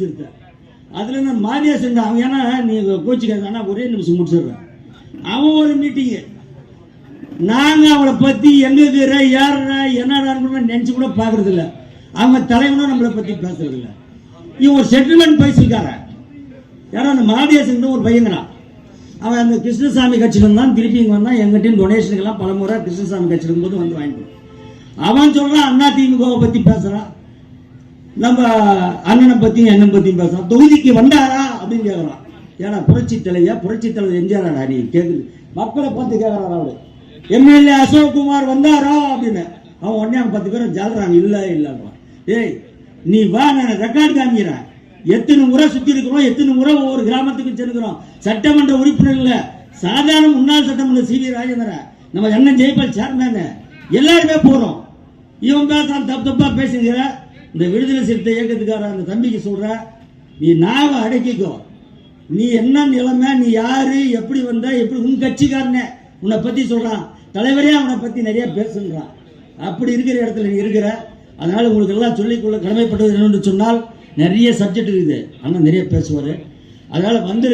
சிறுத்தை. இருந்து நான் சேர்ந்த அவன் ஏன்னா நீங்க கோச்சிக்காது. ஆனா ஒரே நிமிஷம் முடிச்சிடுறேன். அவன் ஒரு மீட்டிங்கு நாங்கள் அவளை பற்றி எங்க இருக்கிற யாருடா என்னடான்னு நினச்சி கூட பாக்குறது இல்ல அவங்க தலைவனும் நம்மளை பற்றி பேசுறது இல்ல இவன் ஒரு செட்டில்மெண்ட் பைசல்காரன் யாரோ அந்த மாதேசன் ஒரு பையங்கிறான் அவன் அந்த கிருஷ்ணசாமி கட்சியில தான் திருப்பி இங்கே வந்தான். எங்கிட்டையும் டொனேஷனுக்கெல்லாம் பல முறை கிருஷ்ணசாமி கட்சியில் போது வந்து வாங்கிட்டு அவன் சொல்றான் அண்ணா திமுகவை பற்றி பேசுகிறான் நம்ம அண்ணனை பற்றியும் அண்ணன் பற்றியும் பேசுகிறான் தொகுதிக்கு வந்தாரா அப்படின்னு கேட்குறான் ஏன்னா புரட்சி தலைவியா புரட்சி தலைவர் எம்ஜிஆரா நீ கேட்குது மக்களை பார்த்து கேட்குறான் அவரு. எம்எல்ஏ அசோக்குமார் வந்தாரா அப்படின்னு. அவன் உடனே அவன் பத்து பேரும் ஜாலறான். இல்லை இல்லைன்றான். ஏய் நீ வா நான் ரெக்கார்டு காமிக்கிறேன். எத்தனை முறை சுத்தி இருக்கிறோம் எத்தனை முறை ஒவ்வொரு கிராமத்துக்கு சென்றுக்கிறோம் சட்டமன்ற உறுப்பினர்கள் சாதாரண முன்னாள் சட்டமன்ற சி வி ராஜேந்திரன். நம்ம அண்ணன் ஜெயபால் சேர்ந்தாங்க எல்லாருமே போறோம். இவன் பேசுறான் தப்பு தப்பா பேசுகிற இந்த விடுதலை சிறுத்தை இயக்கத்துக்கார அந்த தம்பிக்கு சொல்ற நீ நாவை அடக்கிக்கோ. நீ என்ன நிலைமை நீ யாரு எப்படி வந்த எப்படி உன் கட்சிக்காரனே? உன்னை பத்தி சொல்றான். தலைவரே அவனை பத்தி நிறைய பேசுன்றான். அப்படி இருக்கிற இடத்துல நீ இருக்கிற அதனால உங்களுக்கு எல்லாம் சொல்லிக்கொள்ள கடமைப்பட்டது என்னன்னு சொன்னால் நிறைய சப்ஜெக்ட் இருக்குது. அண்ணன் நிறைய பேசுவார். அதனால வந்து